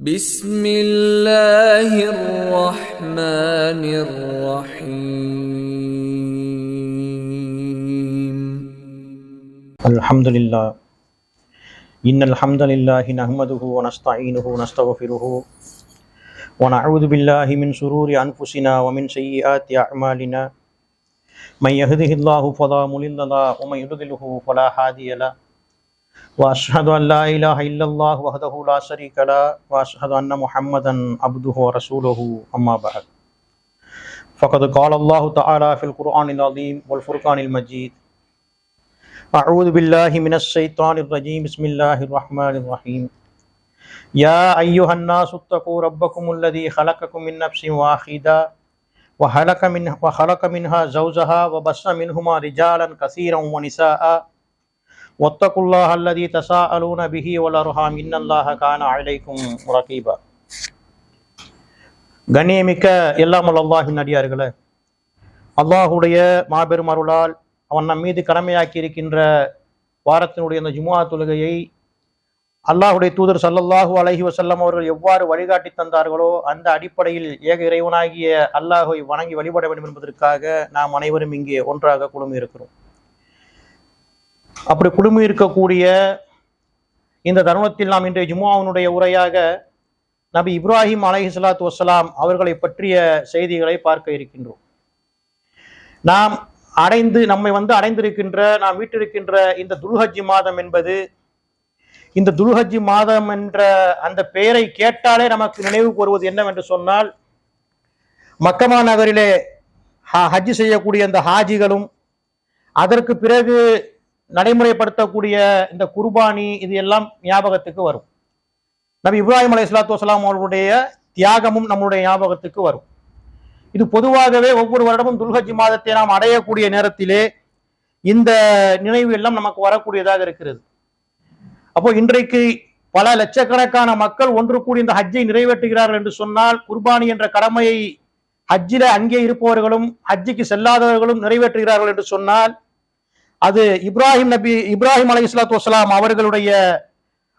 بسم الله الرحمن الرحيم. الحمد لله إن الحمد لله نحمده ونستعينه ونستغفره ونعوذ بالله من شرور أنفسنا ومن سيئات أعمالنا. من يهده الله فلا مضل له ومن يضلله فلا هادي له. وأشهد أن لا إله إلا الله وحده لا شريك له وأشهد أن محمدا عبده ورسوله أما بعد. فقد قال الله تعالى في القرآن العظيم والفرقان المجيد أعوذ بالله من الشيطان الرجيم بسم الله الرحمن الرحيم. يا أيها الناس اتقوا ربكم الذي خلقكم من نفس واحدة وخلق منها, وخلق منها زوجها وبث منهما رجالا كثيرا ونساء. واتقوا الله الذي تساءلون به والأرحام إن الله كان عليكم رقيبا கண்ணியமிக்க எல்லாம் அல்லாஹின் அடியார்களே அல்லாஹுடைய மாபெரும் அருளால் அவன் நம் மீது கடமையாக்கி இருக்கின்ற வாரத்தினுடைய அந்த ஜுமுஆ தொழுகையை அல்லாஹுடைய தூதர் சல்லல்லாஹு அலைஹி வஸல்லம் அவர்கள் எவ்வாறு வழிகாட்டி தந்தார்களோ அந்த அடிப்படையில் ஏக இறைவனாகிய அல்லாஹை வணங்கி வழிபட வேண்டும் என்பதற்காக நாம் அனைவரும் இங்கே ஒன்றாக குழுமி இருக்கிறோம் அப்படி குழுமி இருக்கக்கூடிய இந்த தருணத்தில் நாம் இன்றைய ஜுமுஆவினுடைய உரையாக நபி இப்ராஹிம் அலைஹி வசலாம் வஸ்ஸலாம் அவர்களை பற்றிய செய்திகளை பார்க்க இருக்கின்றோம். நாம் அடைந்து நம்மை வந்து அடைந்திருக்கின்ற நாம் வீட்டிருக்கின்ற இந்த துல்ஹஜ்ஜி மாதம் என்பது இந்த துல்ஹஜ்ஜி மாதம் என்ற அந்த பெயரை கேட்டாலே நமக்கு நினைவு கூறுவது என்னவென்று சொன்னால் மக்கமா நகரிலே ஹஜ் செய்யக்கூடிய அந்த ஹாஜிகளும் அதற்கு பிறகு நடைமுறைப்படுத்தக்கூடிய இந்த குர்பானி இது எல்லாம் ஞாபகத்துக்கு வரும். நபி இப்ராஹிம் அலி இஸ்லாத்து வலாம் அவர்களுடைய தியாகமும் நம்மளுடைய ஞாபகத்துக்கு வரும். இது பொதுவாகவே ஒவ்வொரு வருடமும் துல்ஹஜி மாதத்தை நாம் அடையக்கூடிய நேரத்திலே இந்த நினைவு எல்லாம் நமக்கு வரக்கூடியதாக இருக்கிறது. அப்போ இன்றைக்கு பல லட்சக்கணக்கான மக்கள் ஒன்று கூடி இந்த ஹஜ்ஜை நிறைவேற்றுகிறார்கள் என்று சொன்னால் குர்பானி என்ற கடமையை ஹஜ்ஜில அங்கே இருப்பவர்களும் ஹஜ்ஜிக்கு செல்லாதவர்களும் நிறைவேற்றுகிறார்கள் என்று சொன்னால் அது இப்ராஹிம் நபி இப்ராஹிம் அலி இஸ்லாத்து வசலாம் அவர்களுடைய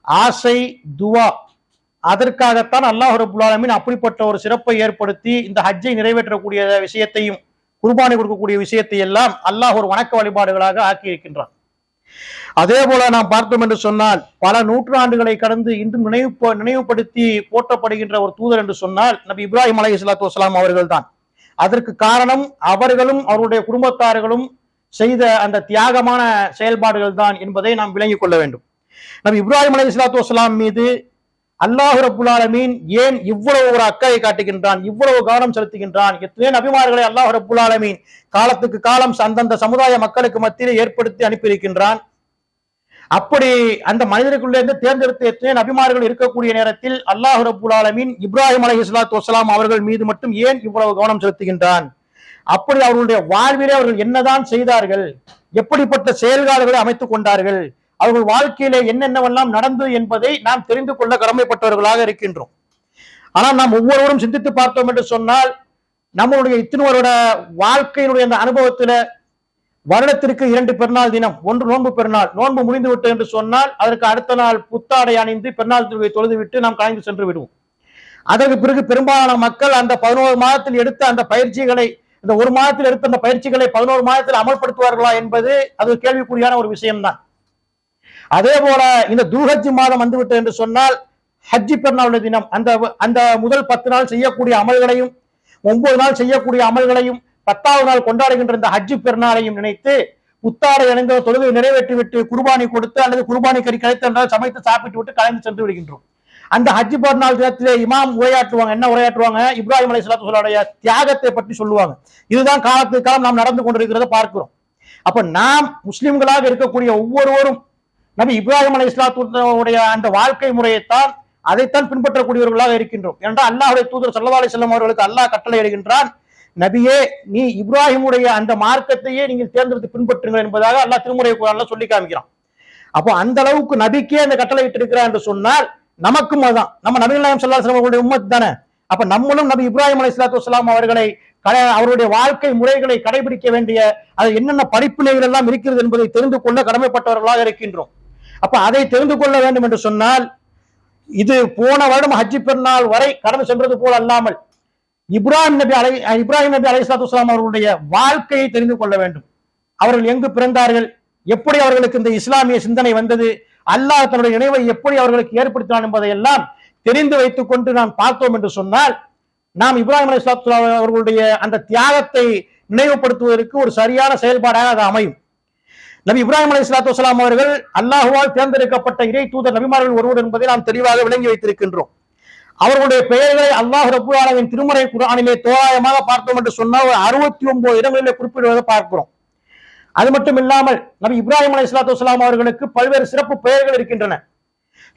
ஆசை துவா. அதற்காகத்தான் அல்லாஹ் ரபுல்லாலமின் அப்படிப்பட்ட ஒரு சிறப்பை ஏற்படுத்தி இந்த ஹஜ்ஜை நிறைவேற்றக்கூடிய விஷயத்தையும் குர்பானி கொடுக்கக்கூடிய விஷயத்தை எல்லாம் அல்லாஹ் ஒரு வணக்க வழிபாடுகளாக ஆக்கி இருக்கின்றான் அதே போல நாம் பார்த்தோம் என்று சொன்னால் பல நூற்றாண்டுகளை கடந்து இன்றும் நினைவு நினைவுபடுத்தி போற்றப்படுகின்ற ஒரு தூதர் என்று சொன்னால் நபி இப்ராஹிம் அலி இஸ்லாத்து வசலாம் அவர்கள் தான் அதற்கு காரணம் அவர்களும் அவருடைய குடும்பத்தார்களும் செய்த அந்த தியாகமான செயல்பாடுகள் தான் என்பதை நாம் விளங்கிக் கொள்ள வேண்டும். நம் இப்ராஹிம் அலி இஸ்லாத்து வலாம் மீது அல்லாஹு ரபுல்லாலமீன் ஏன் இவ்வளவு ஒரு அக்கறை காட்டுகின்றான் இவ்வளவு கவனம் செலுத்துகின்றான்? எத்தனையோ நபிமார்களை அல்லாஹு ரபுல்லாலமீன் காலத்துக்கு காலம் அந்தந்த சமுதாய மக்களுக்கு மத்தியில் ஏற்படுத்தி அனுப்பியிருக்கின்றான். அப்படி அந்த மனிதருக்குள்ளேருந்து தேர்ந்தெடுத்த எத்தனையோ நபிமார்கள் இருக்கக்கூடிய நேரத்தில் அல்லாஹு ரபுல்லாலமீன் இப்ராஹிம் அலி இஸ்லாத்து வலாம் அவர்கள் மீது மட்டும் ஏன் இவ்வளவு கவனம் செலுத்துகின்றான்? அப்படி அவர்களுடைய வாழ்விலே அவர்கள் என்னதான் செய்தார்கள் எப்படிப்பட்ட செயல்காலங்களை அமைத்துக் கொண்டார்கள் அவர்கள் வாழ்க்கையிலே என்னென்னவெல்லாம் நடந்தது என்பதை நாம் தெரிந்து கொள்ள கடமைப்பட்டவர்களாக இருக்கின்றோம். ஆனால் நாம் ஒவ்வொருவரும் சிந்தித்து பார்த்தோம் என்று சொன்னால் நம்மளுடைய இத்தினோரோட வாழ்க்கையினுடைய அந்த அனுபவத்துல வருடத்திற்கு இரண்டு பெருநாள் தினம் ஒன்று நோன்பு பெருநாள் நோன்பு முடிந்து விட்டு என்று சொன்னால் அதற்கு அடுத்த நாள் புத்தாடை அணிந்து பெருநாள் தொழுகை தொழுது விட்டு நாம் கலைந்து சென்று விடுவோம். அதற்கு பிறகு பெரும்பாலான மக்கள் அந்த பதினோரு மாதத்தில் எடுத்த அந்த பயிற்சிகளை இந்த ஒரு மாதத்தில் எடுத்த அந்த பயிற்சிகளை பதினோரு மாதத்தில் அமல்படுத்துவார்களா என்பது அது ஒரு கேள்விக்குறியான ஒரு விஷயம்தான். அதே போல இந்த துல்ஹஜ் மாதம் வந்துவிட்டது என்று சொன்னால் ஹஜ்ஜி பெருநாள் தினம் அந்த அந்த முதல் பத்து நாள் செய்யக்கூடிய அமல்களையும் ஒன்பது நாள் செய்யக்கூடிய அமல்களையும் பத்தாவது நாள் கொண்டாடுகின்ற இந்த ஹஜ்ஜி பெருநாளையும் நினைத்து புத்தாடை அணிந்த தொழுகை நிறைவேற்றி விட்டு குர்பானி கொடுத்து அல்லது குர்பானி கறி கிடைத்த என்றால் சமைத்து சாப்பிட்டு விட்டு கலந்து சென்று விடுகின்றோம். அந்த ஹஜ்ஜி பெருநாள் தினத்திலே இமாம் உரையாற்றுவாங்க. என்ன உரையாற்றுவாங்க? இப்ராஹிம் அலை சலாத்துடைய தியாகத்தை பற்றி சொல்லுவாங்க. இதுதான் காலத்துக்கு காலம் நாம் நடந்து கொண்டிருக்கிறத பார்க்கிறோம். அப்ப நாம் முஸ்லிம்களாக இருக்கக்கூடிய ஒவ்வொருவரும் நபி இப்ராஹிம் அலை இஸ்லாத்துடைய அந்த வாழ்க்கை முறையைத்தான் அதைத்தான் பின்பற்றக்கூடியவர்களாக இருக்கின்றோம். என்றால் அல்லாஹுடைய தூதர் சல்லா அலி செல்லம் அவர்களுக்கு அல்லாஹ் கட்டளை இடுகின்றான் நபியே நீ இப்ராஹிமுடைய அந்த மார்க்கத்தையே நீங்கள் தேர்ந்தெடுத்து பின்பற்றுங்கள் என்பதாக அல்லாஹ் திருமுறை குரான்ல சொல்லி காமிக்கிறான். அப்போ அந்த அளவுக்கு நபிக்கே அந்த கட்டளை இட்டிருக்கிறான் என்று சொன்னால் நமக்கும் அதுதான். நம்ம நபிகள் நாயம் சல்லா அவர்களுடைய உம்மத் தானே? அப்ப நம்மளும் நபி இப்ராஹிம் அலி இஸ்லாத்து வலாம் அவர்களை அவருடைய வாழ்க்கை முறைகளை கடைபிடிக்க வேண்டிய அது என்னென்ன படிப்பினைகள் எல்லாம் இருக்கிறது என்பதை தெரிந்து கொள்ள கடமைப்பட்டவர்களாக இருக்கின்றோம். அப்ப அதை தெரிந்து கொள்ள வேண்டும் என்று சொன்னால் இது போன வருடம் ஹஜ்ஜி பெருநாள் வரை கடந்து சென்றது போல் அல்லாமல் இப்ராஹிம் நபி அலை இப்ராஹிம் நபி அலை சலாத்து வலாம் அவர்களுடைய வாழ்க்கையை தெரிந்து கொள்ள வேண்டும். அவர்கள் எங்கு பிறந்தார்கள்? எப்படி அவர்களுக்கு இந்த இஸ்லாமிய சிந்தனை வந்தது? அல்லாஹ் தன்னுடைய நினைவை எப்படி அவர்களுக்கு ஏற்படுத்தினான் என்பதையெல்லாம் தெரிந்து வைத்துக் கொண்டு நாம் பார்த்தோம் என்று சொன்னால் நாம் இப்ராஹிம் அலி அவர்களுடைய அந்த தியாகத்தை நினைவுபடுத்துவதற்கு ஒரு சரியான செயல்பாடாக அது அமையும். நபி இப்ராஹிம் அலி இஸ்லாத்து வலாம் அவர்கள் அல்லாஹுவால் தேர்ந்தெடுக்கப்பட்ட இறை தூதர் நபிமார்கள் ஒருவர் என்பதை நாம் தெளிவாக விளங்கி வைத்திருக்கின்றோம். அவர்களுடைய பெயர்களை அல்லாஹ் ரபு ஆலமின் திருமறை குரானிலே தோராயமாக பார்த்தோம் என்று சொன்னால் அறுபத்தி ஒன்பது இடங்களிலே குறிப்பிடுவதை பார்க்கிறோம். அது மட்டும் இல்லாமல் நபி இப்ராஹிம் அலி இஸ்லாத்து வலாம் அவர்களுக்கு பல்வேறு சிறப்பு பெயர்கள் இருக்கின்றன.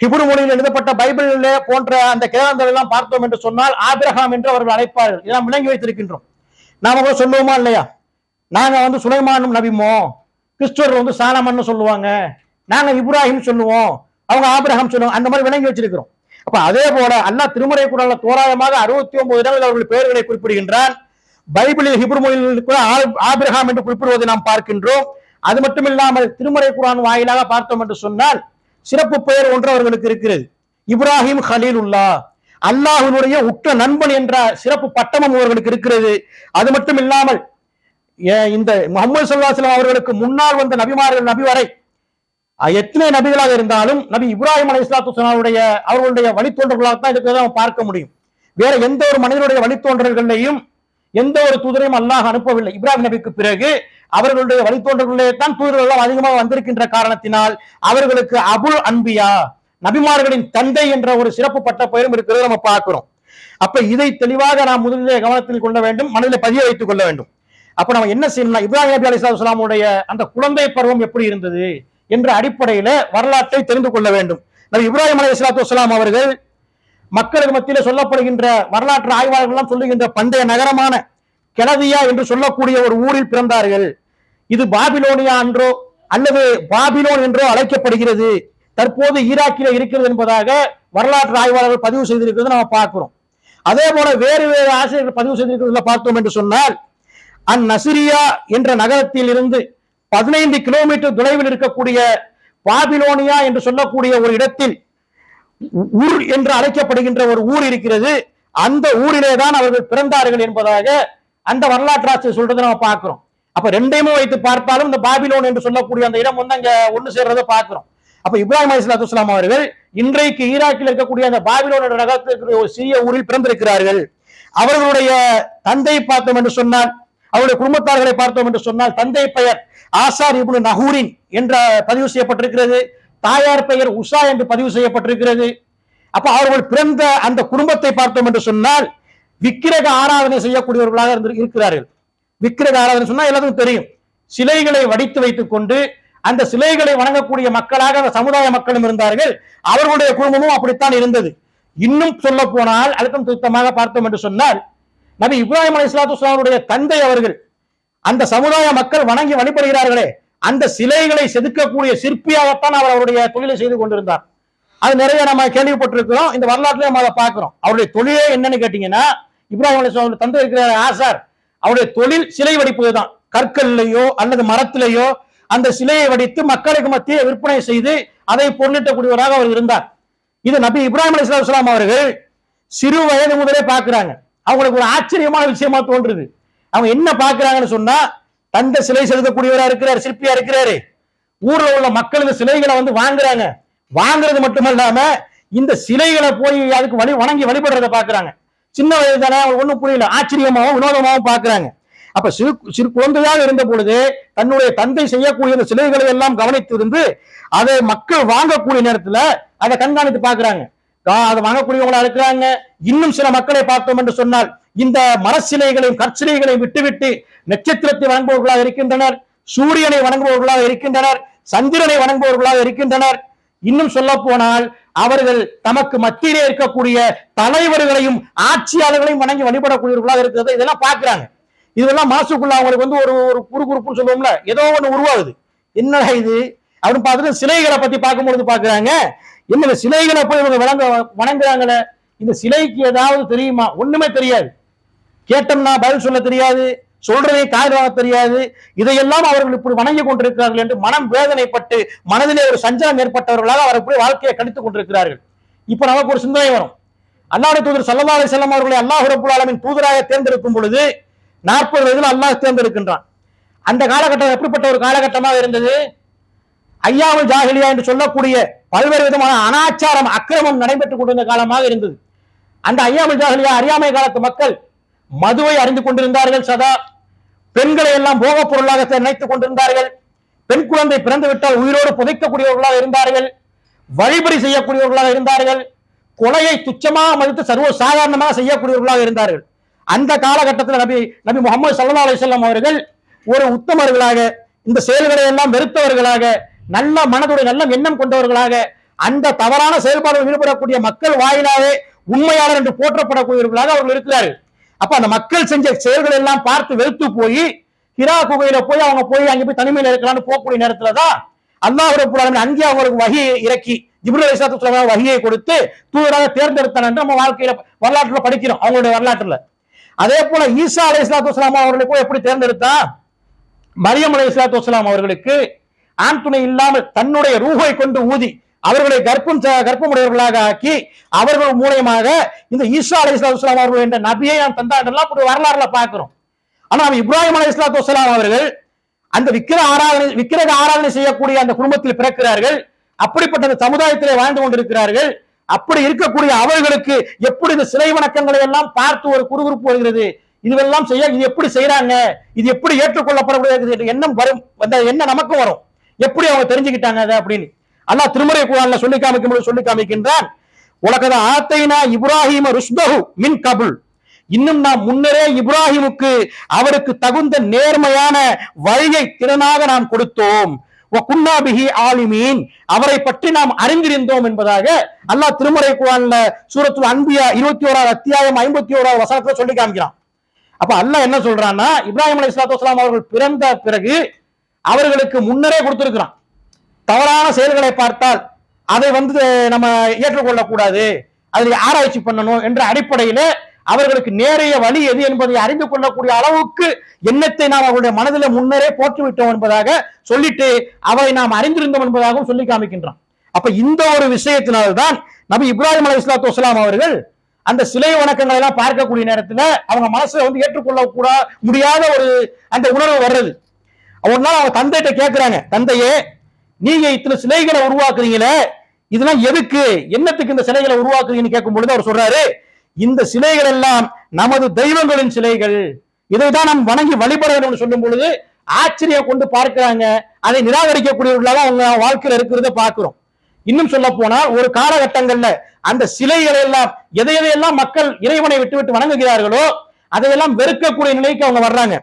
ஹிபுரு மொழியில் எழுதப்பட்ட பைபிளிலே போன்ற அந்த கிரகங்கள் எல்லாம் பார்த்தோம் என்று சொன்னால் ஆபிரகாம் என்று அவர்கள் அழைப்பார்கள். இதெல்லாம் விளங்கி வைத்திருக்கின்றோம். நாம கூட சொல்லுவோமா இல்லையா? நாங்க வந்து சுலைமானும் நபிமோ கிறிஸ்துவர் வந்து சாலமன்னு சொல்லுவாங்க. நாங்க இப்ராஹிம் சொல்லுவோம். அவங்க ஆபிரகாம் சொல்லுவாங்க. அந்த மாதிரி விளங்கி வச்சிருக்கிறோம். அப்ப அதே போல அண்ணா திருமுறை குரல்ல தோராயமாக அறுபத்தி ஒன்பது இடங்களில் அவர்கள் பெயர்களை குறிப்பிடுகின்றான். பைபிளில் ஹிப்ரு மொழியில் கூட ஆபிரகாம் என்று குறிப்பிடுவதை நாம் பார்க்கின்றோம். அது மட்டும் இல்லாமல் திருமறை குரான் வாயிலாக பார்த்தோம் என்று சொன்னால் சிறப்பு பெயர் ஒன்று அவர்களுக்கு இருக்கிறது. இப்ராஹிம் ஹலீல் உல்லா அல்லாஹினுடைய உற்ற நண்பன் என்ற சிறப்பு பட்டமும் அவர்களுக்கு இருக்கிறது. அது மட்டும் இல்லாமல் இந்த முகமது சல்லாஸ்லாம் அவர்களுக்கு முன்னால் வந்த நபிமார்கள் நபி வரை எத்தனை நபிகளாக இருந்தாலும் நபி இப்ராஹிம் அலி இஸ்லாத்து அவர்களுடைய வழித்தோன்றர்களாக தான் இருக்கிறத பார்க்க முடியும். வேற எந்த ஒரு மனிதனுடைய வழித்தோன்றல்களையும் எந்த ஒரு தூதரையும் அல்லாஹ் அனுப்பவில்லை. இப்ராஹிம் நபிக்கு பிறகு அவர்களுடைய வழித்தோன்றர்களே தான் தூதர்கள் அதிகமாக வந்திருக்கின்ற காரணத்தினால் அவர்களுக்கு அபுல் அன்பியா நபிமார்களின் தந்தை என்ற ஒரு சிறப்பு பட்ட பெயரும் இருக்கிறது நம்ம பார்க்கிறோம். அப்ப இதை தெளிவாக நாம் முதலிலே கவனத்தில் கொள்ள வேண்டும் மனதில் பதிய வைத்துக் கொள்ள வேண்டும். அப்ப நம்ம என்ன செய்யணும் இப்ராஹிம் நபி அலி இஸ்லாமுடைய அந்த குழந்தை பருவம் எப்படி இருந்தது என்ற அடிப்படையில வரலாற்றை தெரிந்து கொள்ள வேண்டும். நபி இப்ராஹிம் அலி இஸ்லாத்து வலாம் அவர்கள் மக்களுக்கு மத்தியில சொல்லப்படுகின்ற வரலாற்று ஆய்வாளர்கள்லாம் சொல்லுகின்ற பண்டைய நகரமான கெலதியா என்று சொல்லக்கூடிய ஒரு ஊரில் பிறந்தார்கள். இது பாபிலோனியா என்றோ அல்லது பாபிலோன் என்றோ அழைக்கப்படுகிறது. தற்போது ஈராக்கில இருக்கிறது என்பதாக வரலாற்று ஆய்வாளர்கள் பதிவு செய்திருக்கிறது நம்ம பார்க்கிறோம். அதே போல வேறு வேறு ஆசிரியர்கள் பதிவு செய்திருக்கிறதுல பார்த்தோம் என்று சொன்னால் அந்நசிரியா என்ற நகரத்தில் இருந்து பதினைந்து கிலோமீட்டர் தொலைவில் இருக்கக்கூடிய பாபிலோனியா என்று சொல்லக்கூடிய ஒரு இடத்தில் உர் என்று அழைக்கப்படுகின்ற ஒரு ஊர் இருக்கிறது. அந்த ஊரிலே தான் அவர்கள் பிறந்தார்கள் என்பதாக அந்த வரலாற்றாசிரியர் சொல்றதை நம்ம பார்க்கிறோம். அப்ப ரெண்டையுமே வைத்து பார்த்தாலும் இந்த பாபிலோன் என்று சொல்லக்கூடிய அந்த இடம் வந்து அங்க ஒண்ணு சேர்றதை பார்க்கிறோம். அப்ப இப்ராஹிம் அலிஸ்லாத்து வஸ்ஸலாம் அவர்கள் இன்றைக்கு ஈராக்கில் இருக்கக்கூடிய அந்த பாபிலோன் என்ற நகரத்தில் ஒரு சிறிய ஊரில் பிறந்திருக்கிறார்கள். அவர்களுடைய தந்தை பார்த்தோம் என்று சொன்னால் அவருடைய குடும்பத்தார்களை பார்த்தோம் என்று சொன்னால் தந்தை பெயர் ஆசார் இப்னு நஹூரின் என்ற பதிவு செய்யப்பட்டிருக்கிறது. தாயார் பெயர் உஷா என்று பதிவு செய்யப்பட்டிருக்கிறது. அப்ப அவர்கள் பிறந்த அந்த குடும்பத்தை பார்த்தோம் என்று சொன்னால் விக்கிரக ஆராதனை செய்யக்கூடியவர்களாக இருக்கிறார்கள். விக்கிரக ஆராதனை சொன்னா எல்லாத்துக்கும் தெரியும். சிலைகளை வடித்து வைத்துக் கொண்டு அந்த சிலைகளை வணங்கக்கூடிய மக்களாக அந்த சமுதாய மக்களும் இருந்தார்கள். அவர்களுடைய குடும்பமும் அப்படித்தான் இருந்தது. இன்னும் சொல்ல போனால் அழுத்தம் திருத்தமாக பார்த்தோம் என்று சொன்னால் நபி இப்ராஹிம் அலி இஸ்லாத்து தந்தை அவர்கள் அந்த சமுதாய மக்கள் வணங்கி வழிபடுகிறார்களே அந்த சிலைகளை செதுக்கக்கூடிய சிற்பியாகத்தான் அவர் அவருடைய தொழிலை செய்து கொண்டிருந்தார். அது நிறைய நம்ம கேள்விப்பட்டிருக்கிறோம். இந்த வரலாற்றுல நம்ம அதை பார்க்கிறோம். அவருடைய தொழிலே என்னன்னு கேட்டீங்கன்னா இப்ராஹிம் அலி இஸ்லாம் தந்தை இருக்கிற ஆசார் அவருடைய தொழில் சிலை வடிப்பதுதான். கற்கள்லையோ அல்லது மரத்திலேயோ அந்த சிலையை வடித்து மக்களுக்கு மத்திய விற்பனை செய்து அதை பொருளிட்டக்கூடியவராக அவர் இருந்தார். இது நபி இப்ராஹிம் அலி இஸ்லாம் அவர்கள் சிறு வயது முதலே பார்க்கிறாங்க. அவங்களுக்கு ஒரு ஆச்சரியமான விஷயமா தோன்றுது. அவங்க என்ன பார்க்கறாங்கன்னு சொன்னா தந்த சிலை செலுத்தக்கூடியவரா இருக்கிறார் சிற்பியா இருக்கிறாரு. ஊர்ல உள்ள மக்கள் இந்த சிலைகளை வந்து வாங்குறாங்க. வாங்குறது மட்டுமல்லாம இந்த சிலைகளை போய் அதுக்கு வழி வணங்கி வழிபடுறத பாக்குறாங்க சின்ன வயது தானே அவங்க ஒண்ணும் புரியல. ஆச்சரியமாகவும் வினோதமாகவும் பாக்குறாங்க அப்ப சிறு சிறு குழந்தையாக இருந்த பொழுது தன்னுடைய தந்தை செய்யக்கூடிய இந்த சிலைகளை எல்லாம் கவனித்திருந்து அதை மக்கள் வாங்கக்கூடிய நேரத்துல அதை கண்காணித்து பாக்குறாங்க கா- அதை வாங்கக்கூடியவங்களா இருக்கிறாங்க. இன்னும் சில மக்களை பார்த்தோம் என்று சொன்னால் இந்த மரச்சிலைகளையும் கற்சிலைகளையும் விட்டுவிட்டு நட்சத்திரத்தை வணங்குபவர்களாக இருக்கின்றனர் சூரியனை வணங்குபவர்களாக இருக்கின்றனர் சந்திரனை வணங்குபவர்களாக இருக்கின்றனர். இன்னும் சொல்ல போனால் அவர்கள் தமக்கு மத்தியிலே இருக்கக்கூடிய தலைவர்களையும் ஆட்சியாளர்களையும் வணங்கி வழிபடக்கூடியவர்களாக இருக்கிறது இதெல்லாம் பாக்குறாங்க இதெல்லாம் மாசுக்குள்ள அவங்களுக்கு வந்து ஒரு ஒரு குறுகுறுப்புன்னு சொல்லுவோம்ல ஏதோ ஒண்ணு உருவாகுது. என்னடா இது? அப்படின்னு பார்த்துட்டு சிலைகளை பத்தி பார்க்கும்பொழுது பாக்குறாங்க என்ன சிலைகளை போய் இவங்க வணங்க வணங்குறாங்களே? இந்த சிலைக்கு ஏதாவது தெரியுமா? ஒண்ணுமே தெரியாது. கேட்டோம்னா பதில் சொல்ல தெரியாது சொல்றதை காது வாங்க தெரியாது. இதையெல்லாம் அவர்கள் இப்படி வணங்கி கொண்டிருக்கிறார்கள் என்று மனம் வேதனைப்பட்டு மனதிலே ஒரு சஞ்சலம் ஏற்பட்டவர்களாக அவர் இப்படி வாழ்க்கையை கணித்துக் கொண்டிருக்கிறார்கள். இப்ப நமக்கு ஒரு சிந்தனை வரும். அல்லாஹ் தூதர் சல்லா அலிசல்லாம் அவர்களை அல்லாஹ் ரபுல் ஆலமின் தூதராக தேர்ந்தெடுக்கும் பொழுது நாற்பது வயதில் அல்லாஹ் தேர்ந்தெடுக்கின்றான். அந்த காலகட்டம் எப்படிப்பட்ட ஒரு காலகட்டமாக இருந்தது? ஐயாவுல் ஜாகலியா என்று சொல்லக்கூடிய பல்வேறு விதமான அனாச்சாரம் அக்கிரமம் நடைபெற்றுக் கொண்டிருந்த காலமாக இருந்தது. அந்த ஐயாவுல் ஜாகிலியா அறியாமை காலத்து மக்கள் மதுவை அறிந்து கொண்டிருந்தார்கள் சதா. பெண்களை எல்லாம் போகப் பொருளாக நினைத்துக் கொண்டிருந்தார்கள். பெண் குழந்தை பிறந்துவிட்டால் உயிரோடு புதைக்கக்கூடியவர்களாக இருந்தார்கள். வழிபறி செய்யக்கூடியவர்களாக இருந்தார்கள். கொலையை துச்சமாக மதித்து சர்வ சாதாரணமாக செய்யக்கூடியவர்களாக இருந்தார்கள். அந்த காலகட்டத்தில் நபி நபி முகமது சல்லா அலிசல்லாம் அவர்கள் ஒரு உத்தமர்களாக இந்த செயல்களை எல்லாம் வெறுத்தவர்களாக நல்ல மனதுடைய நல்ல எண்ணம் கொண்டவர்களாக அந்த தவறான செயல்பாடுகள் ஈடுபடக்கூடிய மக்கள் வாயிலாக உண்மையாளர் என்று போற்றப்படக்கூடியவர்களாக அவர்கள் இருக்கிறார்கள். அப்ப அந்த மக்கள் செஞ்ச செயல்கள் எல்லாம் பார்த்து வெறுத்து போய் ஹிரா குகையில போய் அவங்க போய் அங்க போய் தனிமையில இருக்கலாம்னு போகக்கூடிய நேரத்துல தான் அல்லாஹ் ரப்பல் அங்கே அவங்களுக்கு வகி இறக்கி ஜிப்ரல் அலிசாத்து வகையை கொடுத்து தூதராக தேர்ந்தெடுத்தான் என்று நம்ம வாழ்க்கையில வரலாற்றுல படிக்கிறோம் அவங்களுடைய வரலாற்றுல. அதே போல ஈசா அலி இஸ்லாத்து வஸ்லாம் அவர்களை கூட எப்படி தேர்ந்தெடுத்தா? மரியம் அலி இஸ்லாத்து வஸ்லாம் அவர்களுக்கு ஆண் துணை இல்லாமல் தன்னுடைய ரூகை கொண்டு ஊதி அவர்களை கர்ப்பம் ச- கர்ப்பமுடையவர்களாக ஆக்கி அவர்கள் மூலியமாக இந்த ஈசா அலி இஸ்லாத்து அவர்கள் என்ற நபியை நான் தந்தாண்டெல்லாம் இப்படி வரலாறுல பார்க்கிறோம். ஆனா நம்ம இப்ராஹிம் அலி இஸ்லாத்து வலாம் அவர்கள் அந்த விக்கிர ஆராதனை விக்கிரக ஆராதனை செய்யக்கூடிய அந்த குடும்பத்தில் பிறக்கிறார்கள். அப்படிப்பட்ட அந்த சமுதாயத்திலே வாழ்ந்து கொண்டிருக்கிறார்கள். அப்படி இருக்கக்கூடிய அவர்களுக்கு எப்படி இந்த சிலை வணக்கங்களை எல்லாம் பார்த்து ஒரு குறுகுறுப்பு வருகிறது? இதுவெல்லாம் செய்ய இது எப்படி செய்யறாங்க இது எப்படி ஏற்றுக்கொள்ளப்படக்கூடியது? எண்ணம் வரும் அந்த எண்ணம் நமக்கும் வரும். எப்படி அவங்க தெரிஞ்சுக்கிட்டாங்க அதை அப்படின்னு? அல்லா திருமுறை குரான்ல சொல்லி காமிக்கும் பொழுது சொல்லி காமிக்கின்றான். உலகத ஆத்தைனா இப்ராஹிம ருஷ்பகு மின் கபுல். இன்னும் நாம் முன்னரே இப்ராஹிமுக்கு அவருக்கு தகுந்த நேர்மையான வழியை திறனாக நாம் கொடுத்தோம். குன்னாபிஹி ஆலிமீன். அவரை பற்றி நாம் அறிந்திருந்தோம் என்பதாக அல்லாஹ் திருமறை குரான்ல சூரத்துல் அன்பியா இருபத்தி ஓராவது அத்தியாயம் ஐம்பத்தி ஓராவது வசனத்துல சொல்லி காமிக்கிறான். அப்ப அல்லாஹ் என்ன சொல்றான்னா இப்ராஹிம் அலி இஸ்லாத்து அவர்கள் பிறந்த பிறகு அவர்களுக்கு முன்னரே கொடுத்திருக்கிறான். தவறான செயல்களை பார்த்தால் அதை வந்து நம்ம ஏற்றுக்கொள்ளக்கூடாது. அதில் ஆராய்ச்சி பண்ணணும் என்ற அடிப்படையில அவர்களுக்கு நேரைய வழி எது என்பதை அறிந்து கொள்ளக்கூடிய அளவுக்கு எண்ணத்தை நாம் அவருடைய மனதில் முன்னரே போட்டுவிட்டோம் என்பதாக சொல்லிட்டு அவரை நாம் அறிந்திருந்தோம் என்பதாகவும் சொல்லி காமிக்கின்றான். அப்ப இந்த ஒரு விஷயத்தினால்தான் நபி இப்ராஹிம் அலி இஸ்லாத்து வஸ்லாம் அவர்கள் அந்த சிலை வணக்கங்களை எல்லாம் பார்க்கக்கூடிய நேரத்துல அவங்க மனசுல வந்து ஏற்றுக்கொள்ள கூட முடியாத ஒரு அந்த உணர்வு வர்றது. ஒரு நாள் அவங்க தந்தைகிட்ட கேட்கிறாங்க தந்தையே நீங்க இத்தனை சிலைகளை உருவாக்குறீங்களே? இதெல்லாம் எதுக்கு? என்னத்துக்கு இந்த சிலைகளை உருவாக்குறீங்கன்னு கேட்கும் பொழுது அவர் சொல்றாரு இந்த சிலைகள் எல்லாம் நமது தெய்வங்களின் சிலைகள். இதை தான் நாம் வணங்கி வழிபட வேண்டும் சொல்லும் பொழுது ஆச்சரியம் கொண்டு பார்க்கிறாங்க. அதை நிராகரிக்கக்கூடியவர்களாக அவங்க வாழ்க்கையில இருக்கிறத பார்க்கிறோம். இன்னும் சொல்ல போனால் ஒரு காலகட்டங்கள்ல அந்த சிலைகளை எல்லாம் எதை எதையெல்லாம் மக்கள் இறைவனை விட்டு விட்டு வணங்குகிறார்களோ அதையெல்லாம் வெறுக்கக்கூடிய நிலைக்கு அவங்க வர்றாங்க.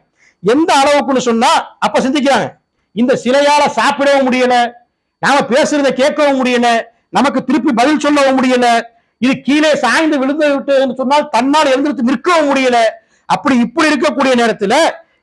எந்த அளவுக்குன்னு சொன்னா அப்ப சிந்திக்கிறாங்க. இந்த சிலையால சாப்பிடவும் முடியல. நாம பேசுறத கேட்கவும் முடியல. நமக்கு திருப்பி பதில் சொல்லவும் முடியல. இது கீழே சாய்ந்து விழுந்து விட்டு சொன்னால் தன்னால் எழுந்திருத்து நிற்கவும் முடியல. அப்படி இப்படி இருக்கக்கூடிய நேரத்துல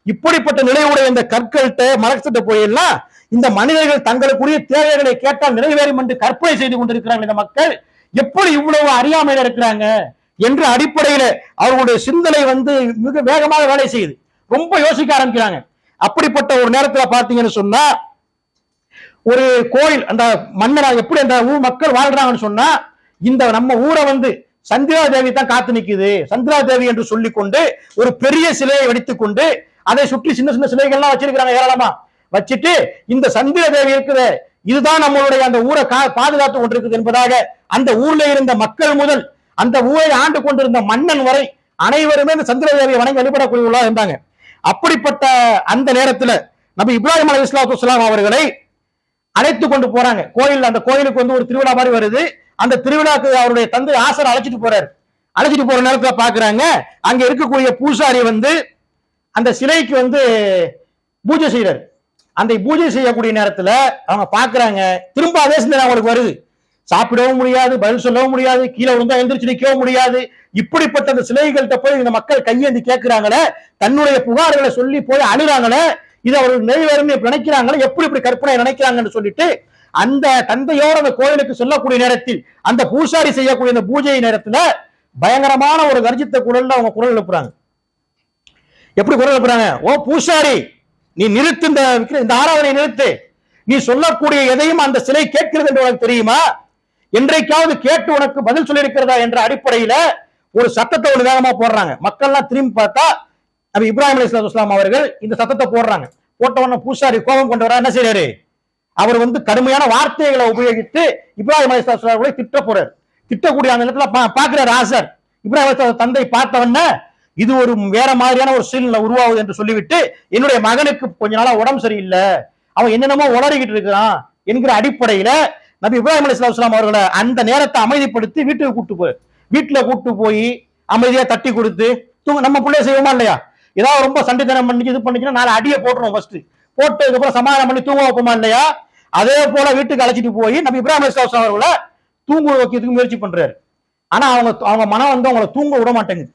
இப்படிப்பட்ட நிலையுடைய இந்த கற்கள்கிட்ட மரக்கிட்ட போயெல்லாம் இந்த மனிதர்கள் தங்களுக்குரிய தேவைகளை கேட்டால் நிறைவேறும் என்று கற்பனை செய்து கொண்டிருக்கிறாங்க இந்த மக்கள். எப்படி இவ்வளவு அறியாமையில இருக்கிறாங்க? என்ற அடிப்படையில அவர்களுடைய சிந்தனை வந்து மிக வேகமாக வேலை செய்யுது. ரொம்ப யோசிக்க ஆரம்பிக்கிறாங்க. அப்படிப்பட்ட ஒரு நேரத்துல பாத்தீங்கன்னு சொன்னா ஒரு கோயில் அந்த மன்னரா எப்படி அந்த ஊர் மக்கள் வாழ்றாங்கன்னு சொன்னா இந்த நம்ம ஊரை வந்து சந்திரா தேவி தான் காத்து நிக்குது. சந்திரா தேவி என்று சொல்லி கொண்டு ஒரு பெரிய சிலையை வெடித்துக் கொண்டு அதை சுற்றி சின்ன சின்ன சிலைகள்லாம் வச்சிருக்கிறாங்க ஏராளமா. வச்சுட்டு இந்த சந்திர தேவி இருக்குது இதுதான் நம்மளுடைய அந்த ஊரை கா- பாதுகாத்து கொண்டிருக்குது என்பதாக அந்த ஊர்ல இருந்த மக்கள் முதல் அந்த ஊரை ஆண்டு கொண்டிருந்த மன்னன் வரை அனைவருமே இந்த சந்திர தேவியை வணங்கி வழிபடக்கூடியவர்களா இருந்தாங்க. அப்படிப்பட்ட அந்த நேரத்துல நபி இப்ராஹிம் அலி இஸ்லாத்து அவர்களை அழைத்து கொண்டு போறாங்க. கோயில் அந்த கோயிலுக்கு வந்து ஒரு திருவிழா மாதிரி வருது. அந்த திருவிழாக்கு அவருடைய தந்தை ஆசர் அழைச்சிட்டு போறாரு. அழைச்சிட்டு போற நேரத்துல பாக்குறாங்க. அங்க இருக்கக்கூடிய பூசாரி வந்து அந்த சிலைக்கு வந்து பூஜை செய்யறாரு அந்த பூஜை செய்யக்கூடிய நேரத்துல அவங்க பாக்குறாங்க. திரும்ப அதே சிந்தனை அவங்களுக்கு வருது. சாப்பிடவும் முடியாது பதில் சொல்லவும் முடியாது கீழே விழுந்தா எழுந்திரிச்சு நிற்கவும் முடியாது. இப்படிப்பட்ட அந்த சிலைகள்கிட்ட போய் இந்த மக்கள் கையேந்தி கேட்கிறாங்களே தன்னுடைய புகார்களை சொல்லி போய் அழுகிறாங்களே இது அவர்கள் நிறைவேறும் நினைக்கிறாங்களே எப்படி இப்படி கற்பனை நினைக்கிறாங்கன்னு சொல்லிட்டு அந்த தந்தையோட அந்த கோயிலுக்கு சொல்லக்கூடிய நேரத்தில் அந்த பூசாரி செய்யக்கூடிய அந்த பூஜை நேரத்துல பயங்கரமான ஒரு கர்ஜித்த குரல்ல அவங்க குரல் எழுப்புறாங்க. எப்படி குரல் எழுப்புறாங்க? ஓ பூசாரி நீ நிறுத்து இந்த இந்த ஆராதனை நிறுத்து. நீ சொல்லக்கூடிய எதையும் அந்த சிலை கேட்கிறது என்று உனக்கு தெரியுமா? என்றைக்காவது கேட்டு உனக்கு பதில் சொல்லியிருக்கிறதா என்ற அடிப்படையில ஒரு சத்தத்தை ஒரு வேகமா போடுறாங்க. மக்கள்லாம் திரும்பி பார்த்தா நபி இப்ராஹிம் அலி இஸ்லாம் அவர்கள் இந்த சத்தத்தை போடுறாங்க. போட்ட உடனே பூசாரி கோபம் கொண்டு வர என்ன செய்யறாரு அவர் வந்து கடுமையான வார்த்தைகளை உபயோகித்து இப்ராஹிம் அலி இஸ்லாம் அவர்களை திட்ட போறாரு திட்டக்கூடிய அந்த இடத்துல பா- பாக்குறாரு ஆசர். இப்ராஹிம் தந்தை பார்த்தவன இது ஒரு வேற மாதிரியான ஒரு சூழ்நிலை உருவாகுது என்று சொல்லிவிட்டு என்னுடைய மகனுக்கு கொஞ்ச நாளா உடம்பு சரியில்லை. அவன் என்னென்னமோ உளறிக்கிட்டு இருக்கிறான் என்கிற அடிப்படையில நபி இப்ராஹிம் அலி இஸ்லாம் அவர்களை அந்த நேரத்தை அமைதிப்படுத்தி வீட்டுக்கு கூட்டு போய் வீட்டுல கூட்டு போய் அமைதியா தட்டி கொடுத்து தூங்க நம்ம பிள்ளைய செய்வோமா இல்லையா? ஏதாவது ரொம்ப சண்டைத்தனம் பண்ணி இது பண்ணிச்சுன்னா நாலு அடியை போட்டுருவோம் ஃபர்ஸ்ட் போட்டதுக்கு அப்புறம் சமாதானம் பண்ணி தூங்க வைப்போமா இல்லையா? அதே போல வீட்டுக்கு அழைச்சிட்டு போய் நம்ம இப்ராஹிம் அலி இஸ்லாம் அவர்களை தூங்க வைக்கிறதுக்கு முயற்சி பண்றாரு. ஆனா அவங்க அவங்க மனம் வந்து அவங்கள தூங்க விட மாட்டேங்குது.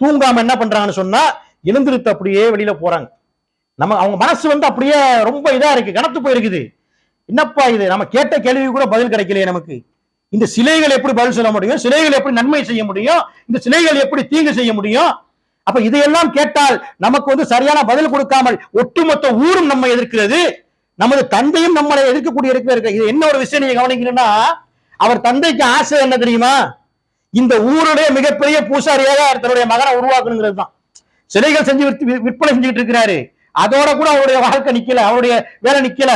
தூங்காம என்ன பண்றாங்கன்னு சொன்னா எழுந்திருத்து அப்படியே வெளியில போறாங்க. நம்ம அவங்க மனசு வந்து அப்படியே ரொம்ப இதா இருக்கு கனத்து போயிருக்குது. என்னப்பா இது? நம்ம கேட்ட கேள்வி கூட பதில் கிடைக்கலையே நமக்கு. இந்த சிலைகள் எப்படி பதில் சொல்ல முடியும்? சிலைகள் எப்படி நன்மை செய்ய முடியும்? இந்த சிலைகள் எப்படி தீங்கு செய்ய முடியும்? அப்ப இதையெல்லாம் கேட்டால் நமக்கு வந்து சரியான பதில் கொடுக்காமல் ஒட்டுமொத்த ஊரும் நம்ம எதிர்க்கிறது. நமது தந்தையும் நம்மளை எதிர்க்கக்கூடிய இருக்கிற இது என்ன ஒரு விஷயம் நீங்க கவனிக்கணும்னா அவர் தந்தைக்கு ஆசை என்ன தெரியுமா? இந்த ஊருடைய மிகப்பெரிய பூசாரியாக தன்னுடைய மகனை உருவாக்கணுங்கிறது தான். சிலைகள் செஞ்சு விற்பனை செஞ்சுட்டு இருக்கிறாரு. அதோட கூட அவருடைய வாழ்க்கை நிக்கல அவருடைய வேலை நிக்கல.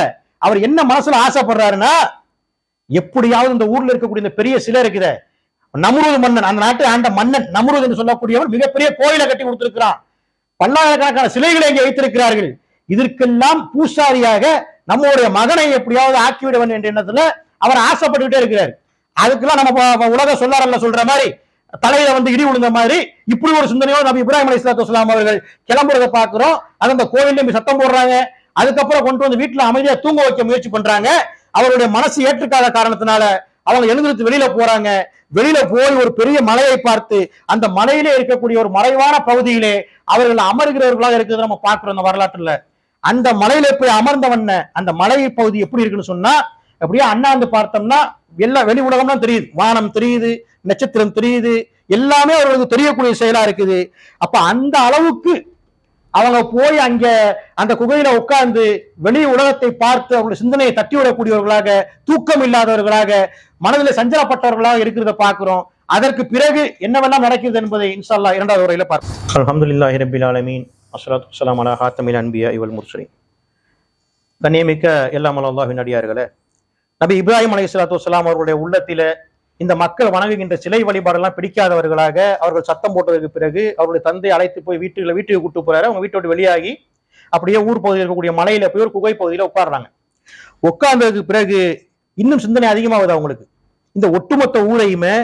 அவர் என்ன மனசுல ஆசைப்படுறாருன்னா எப்படியாவது இந்த ஊர்ல இருக்கக்கூடிய இந்த பெரிய சிலை இருக்குதே. நம்ரூது மன்னன் அந்த நாட்டு ஆண்ட மன்னன் நம்ரூத் என்று சொல்லக்கூடியவர் மிகப்பெரிய கோயிலை கட்டி கொடுத்திருக்கிறான். பல்லாயிரக்கணக்கான சிலைகளை இங்கே வைத்திருக்கிறார்கள். இதற்கெல்லாம் பூசாரியாக நம்முடைய மகனை எப்படியாவது ஆக்கிவிட வேண்டும் என்ற எண்ணத்துல அவர் ஆசைப்பட்டுக்கிட்டே இருக்கிறார். அதுக்கெல்லாம் நம்ம உலக சொல்லாரல்ல சொல்ற மாதிரி தலையில வந்து இடி விழுந்த மாதிரி இப்படி ஒரு சிந்தனையோடு நம்ம இப்ராஹிம் அலி இஸ்லாத்து அவர்கள் கிளம்புறதை பாக்குறோம் அது அந்த கோவில்ல சத்தம் போடுறாங்க. அதுக்கப்புறம் கொண்டு வந்து வீட்டுல அமைதியா தூங்க வைக்க முயற்சி பண்றாங்க. அவருடைய மனசு ஏற்றுக்காத காரணத்தினால அவங்க எழுந்திருத்து வெளியில போறாங்க. வெளியில போய் ஒரு பெரிய மலையை பார்த்து அந்த மலையிலே இருக்கக்கூடிய ஒரு மறைவான பகுதியிலே அவர்கள் அமர்கிறவர்களாக இருக்கிறத நம்ம பார்க்கிறோம் அந்த வரலாற்றுல. அந்த மலையில போய் அமர்ந்தவண்ண அந்த மலை பகுதி எப்படி இருக்குன்னு சொன்னா அப்படியே அண்ணாந்து பார்த்தோம்னா எல்லா வெளி உலகம்லாம் தெரியுது. வானம் தெரியுது நட்சத்திரம் தெரியுது எல்லாமே அவர்களுக்கு தெரியக்கூடிய செயலா இருக்குது. அப்ப அந்த அளவுக்கு அவங்க போய் அங்க அந்த குகையில உட்கார்ந்து வெளி உலகத்தை பார்த்து அவங்களுடைய சிந்தனையை தட்டி விடக்கூடியவர்களாக தூக்கம் இல்லாதவர்களாக மனதில் சஞ்சலப்பட்டவர்களாக இருக்கிறத பார்க்கிறோம். அதற்கு பிறகு என்னவெல்லாம் நடக்கிறது என்பதை இன்ஷால்லா இரண்டாவது உரையில பார்ப்போம். அல்ஹம்துலில்லாஹி ரப்பில் ஆலமீன். அஸ்ஸலாத்து வஸ்ஸலாமு அலா ஹாத்தமில் அன்பியா இவள் முர்சரி கண்ணியமிக்க எல்லாம் அல்லாஹின் அடியார்களே நபி இப்ராஹிம் அலைஹிஸ்ஸலாத்து சலாம் அவர்களுடைய உள்ளத்தில இந்த மக்கள் வணங்குகின்ற சிலை வழிபாடெல்லாம் பிடிக்காதவர்களாக அவர்கள் சத்தம் போட்டதற்கு பிறகு அவருடைய தந்தை அழைத்து போய் வீட்டுல வீட்டுக்கு கூட்டு போறாரு. அவங்க வீட்டை விட்டு வெளியாகி அப்படியே ஊர் பகுதியில் இருக்கக்கூடிய மலையில போய் ஒரு குகை பகுதியில உட்காடுறாங்க உட்கார்ந்ததுக்கு பிறகு இன்னும் சிந்தனை அதிகமாகுது அவங்களுக்கு. இந்த ஒட்டுமொத்த ஊரையுமே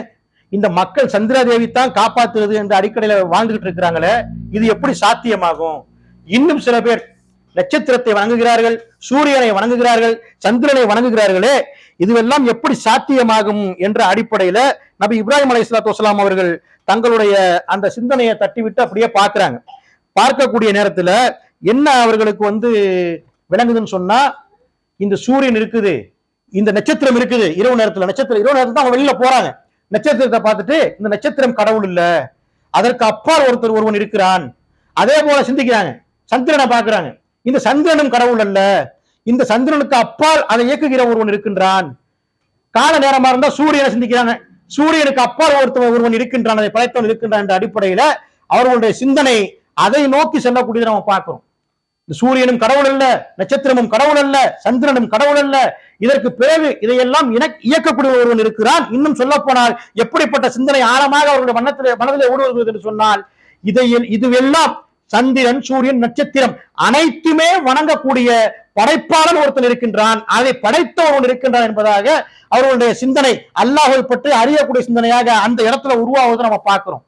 இந்த மக்கள் சந்திராதேவி தான் காப்பாத்துறது என்ற அடிப்படையில வாழ்ந்துகிட்டு இருக்கிறாங்களே இது எப்படி சாத்தியமாகும்? இன்னும் சில பேர் நட்சத்திரத்தை வணங்குகிறார்கள் சூரியனை வணங்குகிறார்கள் சந்திரனை வணங்குகிறார்களே இதுவெல்லாம் எப்படி சாத்தியமாகும் என்ற அடிப்படையில நபி இப்ராஹிம் அலை வஸலாம் அவர்கள் தங்களுடைய அந்த சிந்தனையை தட்டிவிட்டு அப்படியே பார்க்கிறாங்க. பார்க்கக்கூடிய நேரத்துல என்ன அவர்களுக்கு வந்து விளங்குதுன்னு சொன்னா இந்த சூரியன் இருக்குது இந்த நட்சத்திரம் இருக்குது இரவு நேரத்துல நட்சத்திரம் இரவு நேரத்துல தான் அவங்க வெளியில போறாங்க. நட்சத்திரத்தை பார்த்துட்டு இந்த நட்சத்திரம் கடவுள் இல்ல அதற்கு அப்பால் ஒருத்தர் ஒருவன் இருக்கிறான். அதே போல சிந்திக்கிறாங்க. சந்திரனை பாக்குறாங்க இந்த சந்திரனும் கடவுள் அல்ல. இந்த சந்திரனுக்கு அப்பால் அதை இயக்குகிற ஒருவன் இருக்கின்றான். கால நேரமா இருந்தா சூரியனை சிந்திக்கிறான் சூரியனுக்கு அப்பால் ஒருத்தவன் ஒருவன் இருக்கின்றான் அதை படைத்தவன் இருக்கின்றான் என்ற அடிப்படையில அவர்களுடைய சிந்தனை அதை நோக்கி செல்லக்கூடியதை நம்ம பார்க்கிறோம். இந்த சூரியனும் கடவுள் அல்ல நட்சத்திரமும் கடவுள் அல்ல சந்திரனும் கடவுள் அல்ல. இதற்கு பிறகு இதையெல்லாம் இயக்கக்கூடிய ஒருவன் இருக்கிறான். இன்னும் சொல்ல போனால் எப்படிப்பட்ட சிந்தனை ஆழமாக அவர்களுடைய மனத்திலே மனதிலே ஓடுவது என்று சொன்னால் இதை இதுவெல்லாம் சந்திரன் சூரியன் நட்சத்திரம் அனைத்துமே வணங்கக்கூடிய படைப்பாளன் ஒருத்தன் இருக்கின்றான். அதை படைத்தவன் இருக்கின்றான் என்பதாக அவர்களுடைய சிந்தனை அல்லாஹை பற்றி அறியக்கூடிய சிந்தனையாக அந்த இடத்துல உருவாவதை நம்ம பார்க்கிறோம்.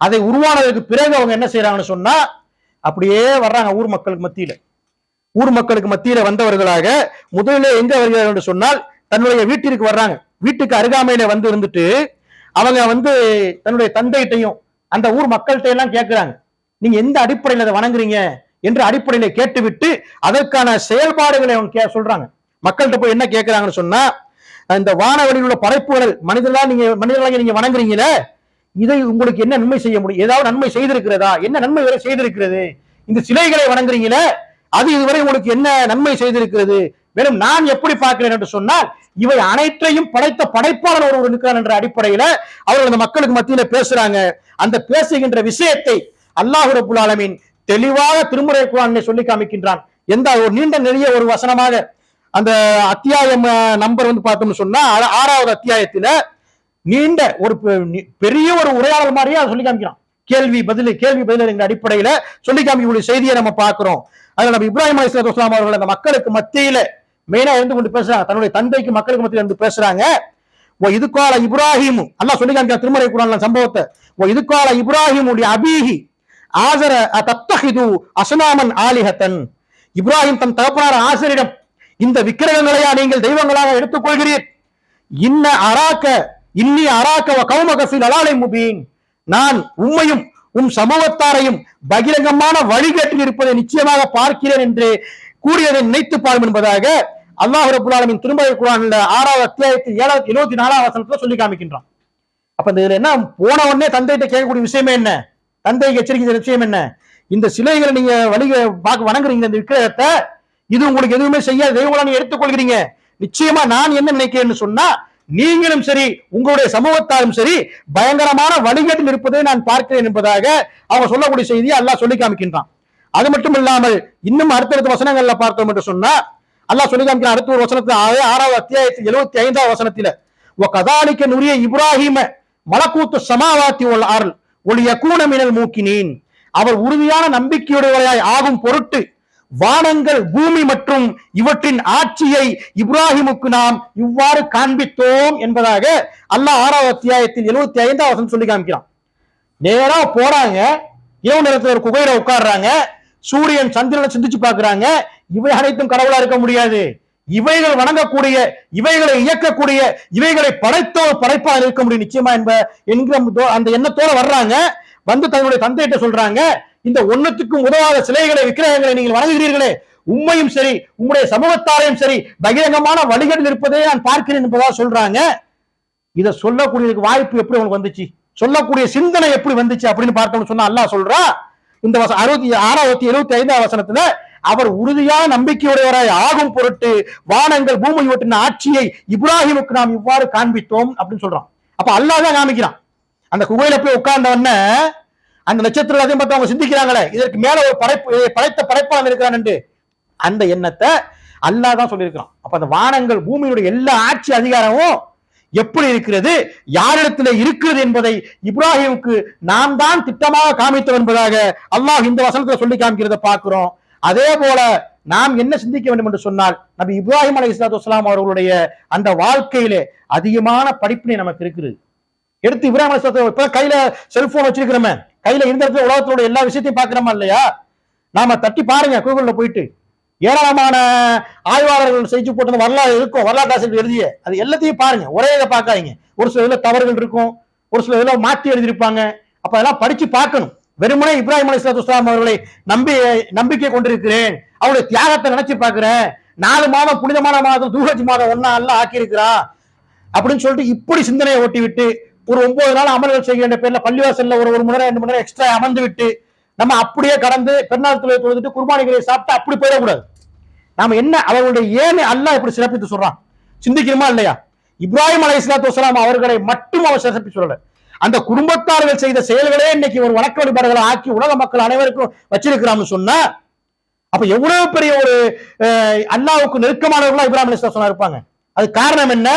அதை உருவானதற்கு பிறகு அவங்க என்ன செய்யறாங்கன்னு சொன்னா அப்படியே வர்றாங்க ஊர் மக்களுக்கு மத்தியில. ஊர் மக்களுக்கு மத்தியில வந்தவர்களாக முதலிலே எங்க வருகிறார்கள் என்று சொன்னால் தன்னுடைய வீட்டிற்கு வர்றாங்க. வீட்டுக்கு அருகாமையில வந்து இருந்துட்டு அவங்க வந்து தன்னுடைய தந்தைகிட்டையும் அந்த ஊர் மக்கள்கிட்ட எல்லாம் கேட்கிறாங்க. நீங்க எந்த அடிப்படையில் அதை வணங்குறீங்க என்ற அடிப்படையில கேட்டுவிட்டு அதற்கான செயல்பாடுகளை அவங்க கே- சொல்றாங்க. மக்கள்கிட்ட போய் என்ன கேட்கிறாங்கன்னு சொன்னா இந்த வானவெளியில் உள்ள படைப்புகள் மனிதர்களா நீங்க மனிதர்களாக நீங்க வணங்குறீங்களே இதை உங்களுக்கு என்ன நன்மை செய்ய முடியும்? ஏதாவது நன்மை செய்திருக்கிறதா? என்ன நன்மை வரை செய்திருக்கிறது? இந்த சிலைகளை வணங்குறீங்களே அது இதுவரை உங்களுக்கு என்ன நன்மை செய்திருக்கிறது? மேலும் நான் எப்படி பார்க்கிறேன் என்று சொன்னால் இவை அனைத்தையும் படைத்த படைப்பாளர் ஒருவர் இருக்கிறார் என்ற அடிப்படையில அவர்கள் அந்த மக்களுக்கு மத்தியில பேசுறாங்க. அந்த பேசுகின்ற விஷயத்தை அல்லாஹு ரபுல் ஆலமீன் தெளிவாக திருமுறை குரான் சொல்லி காமிக்கின்றான். எந்த ஒரு நீண்ட நெறிய ஒரு வசனமாக அந்த அத்தியாயம் நம்பர் வந்து பார்த்தோம்னு சொன்னா ஆறாவது அத்தியாயத்துல நீண்ட ஒரு பெ- பெரிய ஒரு உரையாடல் மாதிரியே அதை சொல்லி காமிக்கிறான். கேள்வி பதில் கேள்வி பதில் என்ற அடிப்படையில சொல்லி காமிக்கக்கூடிய செய்தியை நம்ம பார்க்கிறோம். அதுல நம்ம இப்ராஹிம் அலிஸ்லாத்து வஸ்லாம் அவர்கள் அந்த மக்களுக்கு மத்தியில மெயினா இருந்து கொண்டு பேசுறாங்க. தன்னுடைய தந்தைக்கு மக்களுக்கு மத்தியில் இருந்து பேசுறாங்க. ஓ இதுக்கால இப்ராஹிம் அல்லா சொல்லி காமிக்கிற திருமறை குரான் சம்பவத்தை. ஓ இதுக்கால இப்ராஹிம் அபீஹி ஆசர தத்தஹிது அசனாமன் ஆலிஹத்தன். இப்ராஹிம் தன் தகப்பனார் ஆசரிடம் இந்த விக்கிரகங்களையா நீங்கள் தெய்வங்களாக எடுத்துக்கொள்கிறீர்? இன்ன அராக்க இன்னி அராக்க கௌமகசி நலாலை முபீன். நான் உம்மையும் உம் சமூகத்தாரையும் பகிரங்கமான வழிகேட்டில் இருப்பதை நிச்சயமாக பார்க்கிறேன் என்று கூறியதை நினைத்து பாரும் என்பதாக அல்லாஹ் ரபுல் திருமலை குரான்ல ஆறாவது அத்தியாயத்தில் ஏழாவது இருபத்தி நாலாவது வசனத்துல சொல்லி காமிக்கின்றான். அப்ப இந்த இதுல என்ன போன உடனே தந்தைகிட்ட கேட்கக்கூடிய விஷயமே என்ன? தந்தைக்கு எச்சரிக்கை விஷயம் என்ன? இந்த சிலைகளை நீங்க வழிக பார்க்க வணங்குறீங்க இந்த விக்கிரகத்தை. இது உங்களுக்கு எதுவுமே செய்யாத. தெய்வங்களா நீங்க எடுத்துக்கொள்கிறீங்க. நிச்சயமா நான் என்ன நினைக்கிறேன்னு சொன்னா நீங்களும் சரி உங்களுடைய சமூகத்தாரும் சரி பயங்கரமான வழிகேட்டில் இருப்பதை நான் பார்க்கிறேன் என்பதாக அவங்க சொல்லக்கூடிய செய்தியை அல்லாஹ் சொல்லி காமிக்கின்றான். அது மட்டும் இல்லாமல் இன்னும் அடுத்தடுத்த வசனங்கள்ல பார்த்தோம் என்று சொன்னா அல்லாஹ் சொல்லி காமிக்கிறான் அடுத்த ஒரு வசனத்துல ஆறாவது அத்தியாயத்தில் எழுபத்தி ஐந்தாவது வசனத்துல ஓ கதாலிக்க நுரிய இப்ராஹிம மலக்கூத்து சமாவாத்தி உள்ள அருள். ஒளிய கூணமினல் மூக்கினேன். அவர் உறுதியான நம்பிக்கையுடையவராய் ஆகும் பொருட்டு வானங்கள் பூமி மற்றும் இவற்றின் ஆட்சியை இப்ராஹிமுக்கு நாம் இவ்வாறு காண்பித்தோம் என்பதாக அல்லாஹ் ஆறாவது அத்தியாயத்தில் எழுபத்தி ஐந்தாவது சொல்லி காமிக்கிறான். நேரா போறாங்க. இரவு நேரத்தில் ஒரு குகையில உட்கார்றாங்க. சூரியன் சந்திரனை சிந்திச்சு பாக்குறாங்க இவை அனைத்தும் கடவுளா இருக்க முடியாது. இவைகள் வணங்கக்கூடிய இவைகளை இயக்கக்கூடிய இவைகளை படைத்தோர் படைப்பா இருக்க முடியும் நிச்சயமா என்ப என்கிற அந்த எண்ணத்தோட வர்றாங்க. வந்து தன்னுடைய தந்தையிட்ட சொல்றாங்க இந்த ஒண்ணுத்துக்கும் உதவாத சிலைகளை விக்கிரகங்களை நீங்கள் வணங்குகிறீர்களே உண்மையும் சரி உங்களுடைய சமூகத்தாரையும் சரி பகிரங்கமான வழிகளில் இருப்பதை நான் பார்க்கிறேன் என்பதா சொல்றாங்க. இதை சொல்லக்கூடிய வாய்ப்பு எப்படி உங்களுக்கு வந்துச்சு? சொல்லக்கூடிய சிந்தனை எப்படி வந்துச்சு அப்படின்னு பார்த்தோம்னு சொன்னா அல்லா சொல்றா. இந்த வச அறுபத்தி ஆறாயிரத்தி எழுபத்தி ஐந்தாவது வசனத்துல அவர் உறுதியான நம்பிக்கையுடையவராய் ஆகும் பொருட்டு வானங்கள் பூமி இவற்றின் ஆட்சியை இப்ராஹிமுக்கு நாம் இவ்வாறு காண்பித்தோம் அப்படின்னு சொல்றான். அப்ப அல்லாஹ் தான் காமிக்கிறான். அந்த குகையில போய் உட்கார்ந்தவன அந்த நட்சத்திரம் அதையும் பார்த்து அவங்க சிந்திக்கிறாங்களே இதற்கு மேல ஒரு படைப்பு படைத்த படைப்பாளன் இருக்கிறான் என்று. அந்த எண்ணத்தை அல்லாஹ் தான் சொல்லியிருக்கிறான். அப்ப அந்த வானங்கள் பூமியினுடைய எல்லா ஆட்சி அதிகாரமும் எப்படி இருக்கிறது யாரிடத்துல இருக்கிறது என்பதை இப்ராஹிமுக்கு நாம் தான் திட்டமாக காமித்தோம் என்பதாக அல்லாஹ் இந்த வசனத்துல சொல்லி காமிக்கிறத பார்க்கிறோம். அதே போல நாம் என்ன சிந்திக்க வேண்டும் என்று சொன்னால் நபி இப்ராஹிம் அலி இஸ்லாத்து வஸ்லாம் அவர்களுடைய அந்த வாழ்க்கையிலே அதிகமான படிப்பினை நமக்கு இருக்குது எடுத்து இப்ராஹிம் அலி இஸ்லாத்து இப்ப கையில செல்போன் வச்சிருக்கிறோமே கையில இருந்த இடத்துல உலகத்தோட எல்லா விஷயத்தையும் பாக்குறோமா இல்லையா? நாம தட்டி பாருங்க கூகுள்ல போயிட்டு. ஏராளமான ஆய்வாளர்கள் செஞ்சு போட்டது வரலாறு இருக்கும் வரலாற்று ஆசிரியர் எழுதிய. அது எல்லாத்தையும் பாருங்க ஒரே இதை பார்க்காதீங்க. ஒரு சில இதுல தவறுகள் இருக்கும் ஒரு சில இதுல மாற்றி எழுதியிருப்பாங்க. அப்ப அதெல்லாம் படிச்சு பார்க்கணும். வெறுமனே இப்ராஹிம் அலி இஸ்லாம் அவர்களை நம்பி நம்பிக்கை கொண்டிருக்கிறேன். அவருடைய தியாகத்தை நினைச்சு பார்க்கிறேன் நாலு மாதம் புனிதமான மாதம் தூரஜ் மாதம் ஒன்னா எல்லாம் ஆக்கியிருக்கிறா? அப்படின்னு சொல்லிட்டு இப்படி சிந்தனையை ஓட்டி விட்டு ஒரு ஒன்பது நாள் அமல்கள் செய்ய வேண்டிய பேர்ல பள்ளிவாசல்ல ஒரு ஒரு மணி நேரம் ரெண்டு மணி நேரம் எக்ஸ்ட்ரா அமர்ந்து விட்டு நம்ம அப்படியே கடந்து பெருநாள் தொழிலை தொழுதுட்டு குர்பானிகளை சாப்பிட்டு அப்படி போயிடக்கூடாது. நாம என்ன அவர்களுடைய ஏன் அல்லாஹ் இப்படி சிறப்பித்து சொல்றான்? சிந்திக்கிறோமா இல்லையா? இப்ராஹிம் அலை இஸ்லாத்து அவர்களை மட்டும் அவர் சிறப்பி சொல்லலை. அந்த குடும்பத்தார்கள் செய்த செயல்களே இன்னைக்கு ஒரு வணக்க வழிபாடுகளை ஆக்கி உலக மக்கள் அனைவருக்கும் வச்சிருக்கிறான்னு சொன்னா அப்ப எவ்வளவு பெரிய ஒரு அல்லாவுக்கு நெருக்கமானவர்களா இப்ராஹிம் அலி இருப்பாங்க? அது காரணம் என்ன?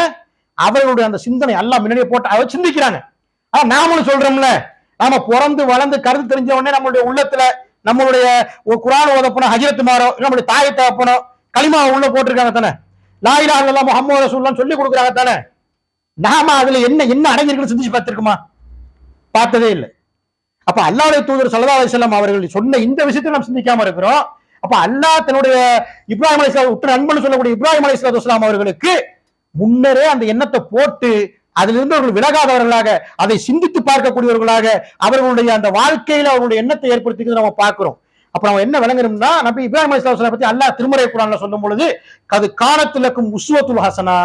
அவர்களுடைய அந்த சிந்தனை அல்லா முன்னாடியே போட்டு அவர் சிந்திக்கிறாங்க. ஆனா நாமளும் சொல்றோம்ல நாம பிறந்து வளர்ந்து கருத்து தெரிஞ்ச உடனே நம்மளுடைய உள்ளத்துல நம்மளுடைய ஒரு குரான் ஓதப்பனோ ஹஜரத்து மாறோ நம்மளுடைய தாயை தகப்பனோ களிமா உள்ள போட்டிருக்காங்க தானே. லாயிலா அல்லா முகமது ரசூல்லாம் சொல்லி கொடுக்குறாங்க தானே. நாம அதுல என்ன என்ன அடங்கியிருக்குன்னு சிந்திச்சு பார்த்திருக்குமா? பார்த்ததே இல்லை. அப்ப அல்லாவுடைய தூதர் சல்லா அலிஸ்லாம் அவர்கள் சொன்ன இந்த விஷயத்தை நாம் சிந்திக்காம இருக்கிறோம். அப்ப அல்லாஹ் தன்னுடைய இப்ராஹிம் அலிஸ்லாம் உற்ற நண்பன் சொல்லக்கூடிய இப்ராஹிம் அலி இஸ்லாம் அவர்களுக்கு முன்னரே அந்த எண்ணத்தை போட்டு அதிலிருந்து அவர்கள் விலகாதவர்களாக அதை சிந்தித்து பார்க்கக்கூடியவர்களாக அவர்களுடைய அந்த வாழ்க்கையில அவர்களுடைய எண்ணத்தை ஏற்படுத்திக்கிறது நம்ம பார்க்கிறோம். அப்ப நம்ம என்ன விளங்குறோம்னா நபி இப்ராஹிம் அலி இஸ்லாம் பத்தி அல்லாஹ் திருமறை குரான்ல சொல்லும் பொழுது அது காணத்துலக்கும் உஸ்வத்துல் ஹசனா.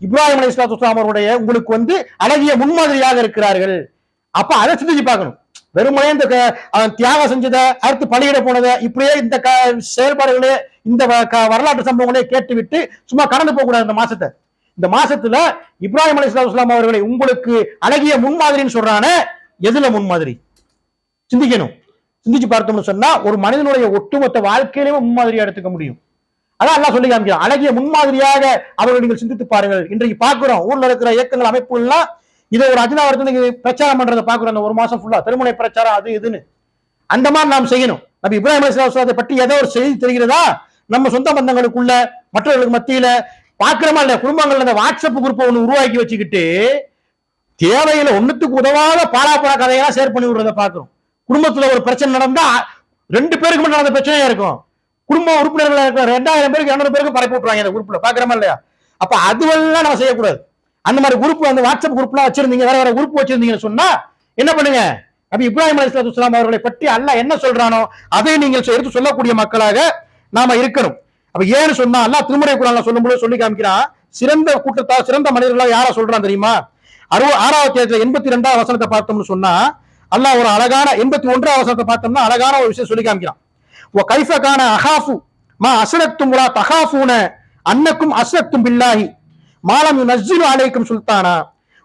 இப்ராஹிம் அலி இஸ்லாம் அவருடைய உங்களுக்கு வந்து அழகிய முன்மாதிரியாக இருக்கிறார்கள். அப்ப அதை சிந்திச்சு பார்க்கணும். வெறுமனே இந்த அவன் தியாகம் செஞ்சதை அடுத்து பலியிட போனதை இப்படியே இந்த க- செயல்பாடுகளே இந்த வ- க- வரலாற்று சம்பவங்களே கேட்டுவிட்டு சும்மா கடந்து போக கூடாது இந்த மாசத்தை. இந்த மாசத்துல இப்ராஹிம் அலி இஸ்லாம் அவர்களை உங்களுக்கு அழகிய முன்மாதிரின்னு சொல்றானே எதுல முன்மாதிரி? சிந்திக்கணும். சிந்திச்சு பார்த்தோம்னு சொன்னா ஒரு மனிதனுடைய ஒட்டுமொத்த வாழ்க்கையிலேயே முன்மாதிரியா எடுத்துக்க முடியும். அதான் எல்லாம் சொல்லி காமிக்கிறோம் அழகிய முன்மாதிரியாக அவர்கள் நீங்கள் சிந்தித்து பாருங்கள். இன்றைக்கு பார்க்கிறோம். ஊர்ல இருக்கிற இயக்கங்கள் அமைப்புகள்லாம் இதை ஒரு அஜினா வருஷத்துக்கு பிரச்சாரம் பண்றதை பாக்குறோம் அந்த ஒரு மாசம் ஃபுல்லா திருமண பிரச்சாரம் அது இதுன்னு. அந்த மாதிரி நாம் செய்யணும். நம்ம இப்ராஹிம் அலிஸ்லாத்தை பற்றி ஏதோ ஒரு செய்தி தெரிகிறதா? நம்ம சொந்த பந்தங்களுக்குள்ள மற்றவர்களுக்கு மத்தியில பாக்குறமா இல்ல குடும்பங்கள்ல அந்த வாட்ஸ்அப் குரூப் ஒன்று உருவாக்கி வச்சுக்கிட்டு தேவையில ஒண்ணுத்துக்கு உதவாத பாலாப்பழ கதையெல்லாம் ஷேர் பண்ணி விடுறத பாக்குறோம் குடும்பத்துல ஒரு பிரச்சனை நடந்தா ரெண்டு பேருக்கு மட்டும் நடந்த பிரச்சனையா இருக்கும். குடும்ப உறுப்பினர்களாக இருக்கிற ரெண்டாயிரம் பேருக்கு இரநூறு பேருக்கு பரப்பி விட்டுறாங்க இந்த குரூப்ல பாக்குறோமா இல்லையா? அப்ப அதுவெல்லாம் நம்ம செய்யக்கூடாது. அந்த மாதிரி குரூப் அந்த வாட்ஸ்அப் குரூப்லாம் வச்சிருந்தீங்க வேற வேற குரூப் வச்சிருந்தீங்கன்னு சொன்னா என்ன பண்ணுங்க? அப்ப இப்ராஹிம் அலிஸ்லாம் அவர்களை பற்றி அல்லாஹ் என்ன சொல்றானோ அதை நீங்கள் எடுத்து சொல்லக்கூடிய மக்களாக நாம இருக்கணும். அப்ப ஏன்னு சொன்னா அல்லாஹ் திருமுறை குரான்ல சொல்லும்போது சொல்லி காமிக்கிறான் சிறந்த கூட்டத்தா சிறந்த மனிதர்களா யாரா சொல்றான் தெரியுமா? அறுபது ஆறாவது தேதியில எண்பத்தி ரெண்டாவது வசனத்தை பார்த்தோம்னு சொன்னா அல்லாஹ் ஒரு அழகான எண்பத்தி ஒன்றாவது வசனத்தை பார்த்தோம்னா அழகான ஒரு விஷயம் சொல்லி காமிக்கிறான். ஓ அஹாஃபு மா அசரத்தும் உலா தஹாஃபூன அன்னக்கும் அசரத்தும் பில்லாஹி மாலம் நஸ்ஜிலு அலைக்கும் சுல்தானா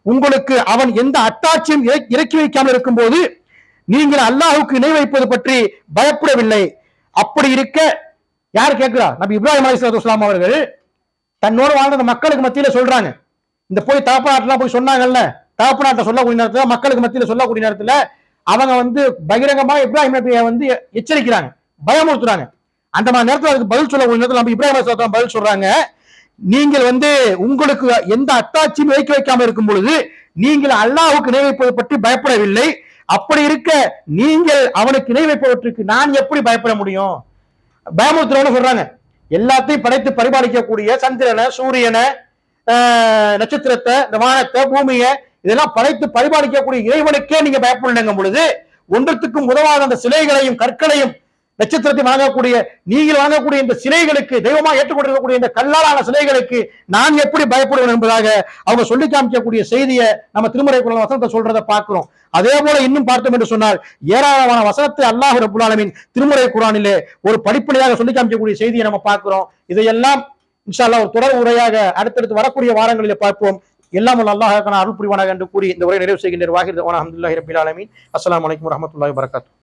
உங்களுக்கு அவன் எந்த அத்தாட்சியும் இறக்கி- இறக்கி வைக்காமல் இருக்கும்போது நீங்கள் அல்லாஹுக்கு இணை வைப்பது பற்றி பயப்படவில்லை. அப்படி இருக்க யார் கேட்கிறா? நபி இப்ராஹிம் அலிஸ்லாம் அவர்கள் தன்னோடு வாழ்ந்த அந்த மக்களுக்கு மத்தியில சொல்றாங்க. இந்த போய் தகப்பநாட்டுலாம் போய் சொன்னாங்கல்ல தகப்பநாட்டை சொல்லக்கூடிய நேரத்துல மக்களுக்கு மத்தியில சொல்லக்கூடிய நேரத்துல அவங்க வந்து பகிரங்கமா இப்ராஹிம் நபியை வந்து எச்சரிக்கிறாங்க. பயமுறுத்துறாங்க. அந்த மாதிரி நேரத்தில் அதுக்கு பதில் சொல்லக்கூடிய நேரத்தில் நம்ம இப்ராஹிம் அலிஸ்லாம் பதில் சொல்றாங்க. நீங்கள் வந்து உங்களுக்கு எந்த அத்தாட்சியும் வைக்க வைக்காம இருக்கும் பொழுது நீங்கள் அல்லாவுக்கு இணை வைப்பது பற்றி பயப்படவில்லை. அப்படி இருக்க நீங்கள் அவனுக்கு இணை வைப்பவற்றுக்கு நான் எப்படி பயப்பட முடியும்? பயமுறுத்துறவங்க சொல்றாங்க. எல்லாத்தையும் படைத்து பரிபாலிக்கக்கூடிய சந்திரனை சூரியனை ஆஹ், நட்சத்திரத்தை இந்த வானத்தை பூமியை இதெல்லாம் படைத்து பரிபாலிக்கக்கூடிய இறைவனுக்கே நீங்க பயப்படலைங்கும் பொழுது ஒன்றத்துக்கும் உதவாத அந்த சிலைகளையும் கற்களையும் நட்சத்திரத்தை வணங்கக்கூடிய நீங்கள் வணங்கக்கூடிய இந்த சிலைகளுக்கு தெய்வமா ஏற்றுக்கொண்டிருக்கக்கூடிய இந்த கல்லாலான சிலைகளுக்கு நான் எப்படி பயப்படுவேன் என்பதாக அவங்க சொல்லி காமிக்கக்கூடிய செய்தியை நம்ம திருமறை குரல் வசனத்தை சொல்றதை பார்க்கிறோம். அதே போல இன்னும் பார்த்தோம் என்று சொன்னால் ஏராளமான வசனத்தை அல்லாஹ் ரபுல்லாலமின் திருமுறை குரானிலே ஒரு படிப்படியாக சொல்லி காமிக்கக்கூடிய செய்தியை நம்ம பார்க்கிறோம். இதையெல்லாம் இன்ஷா அல்லாஹ் ஒரு தொடர் உரையாக அடுத்தடுத்து வரக்கூடிய வாரங்களில் பார்ப்போம். எல்லாம் அல்லாஹ் அருள் புரிவானாக என்று கூறி இந்த உரை நிறைவு செய்கின்ற வாகிர் அஹமதுல்லாஹி ரபில் ஆலமீன். அஸ்ஸலாமு அலைக்கும் வரஹ்மத்துல்லாஹி